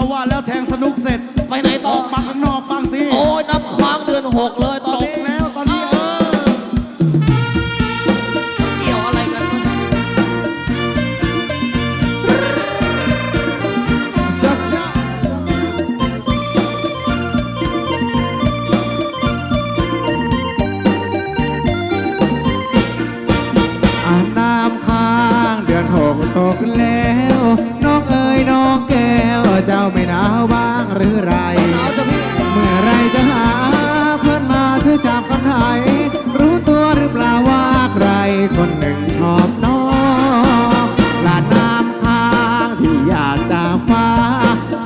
เขาว่าแล้วแทงสนุกเสร็จไปไหนอต่ออกมาข้างนอกบ้างสิ โอ้ยนับค้างเดือนหกเลยตอนตกนี้แล้วตอนาไม่หนาวบ้างหรือไร เมื่อไรจะหาเพื่อนมาเธอจับกันไทยรู้ตัวหรือเปล่าว่าใครคนหนึ่งชอบน้องลาดน้ำค้างที่อยากจากฟ้า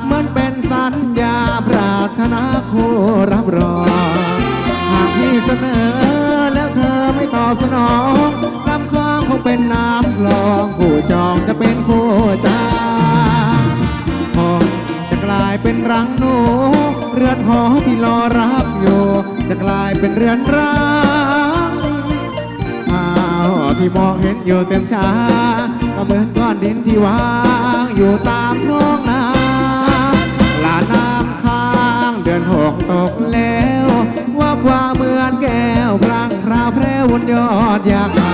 เหมือนเป็นสัญญาปรารถนาคู่รับรองหากพี่เสนอแล้วเธอไม่ตอบสนองน้ำคลองคงเป็นน้ำคลองคู่จองจะเป็นคู่ใจ รังหนู เรือนหอที่รอรับอยู่ จะกลายเป็นเรือนร้างอ้าวที่มองเห็นอยู่เต็มชาก็เหมือนก้อนดินที่วางอยู่ตามท้องนาลาน้ำค้างเดือนหกตกแล้วว่าว่าเหมือนแก้วพรังพราวแพร่วนยอดอยากมา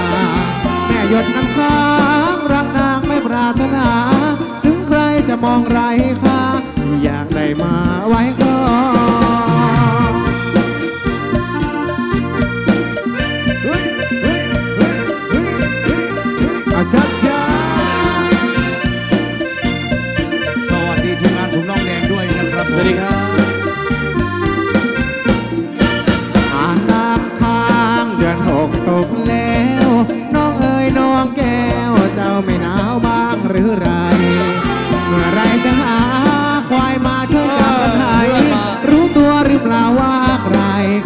แม่หยดน้ำค้างรักนางไม่ปรารถนา ถึงใครจะมองไร มาไว้ก่อนอาชัดช้าสวัสดีทีมงานถุงน้องแดงด้วยนะครับ สวัสดีครับอ่านน้ำค้างเดือนหกตกแล้ว น้องเอ๋ยน้องแก้ว เจ้าไม่หนาวบ้างหรือไร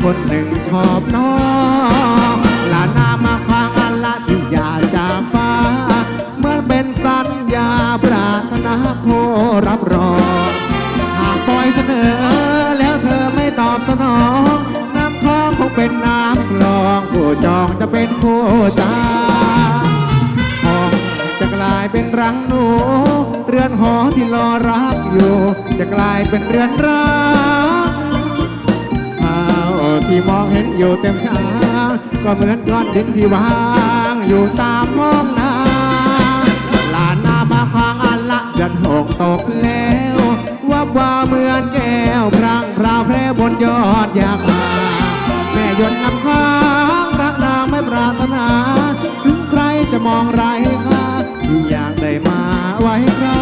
คนหนึ่งชอบน้องลานามาควางอันละที่อยากจากฟ้า เหมื่อนเป็นสัญญาปรารถนาโครับรองหากปล่อยเสนอ แล้วเธอไม่ตอบสนอง น้ำคลองคงเป็นน้ำคลองผู้จองจะเป็นคู่ใจคงจะกลายเป็นรังหนู เรือนหอที่รอรักอยู่ จะกลายเป็นเรือนร้าง ที่มองเห็นอยู่เต็มช้าก็เหมือนก้อนดินที่วาง อยู่ตามห้องน้ำลานนาบางพางอันละกันหกตกแล้ววับว่าเหมือนแก้วพรางพราวแพร่บนยอดอยาคาแม่ยนนำค้างรักนางไม่ปรารถนา ถึงใครจะมองไรค่าที่อยากได้มาไว้ครา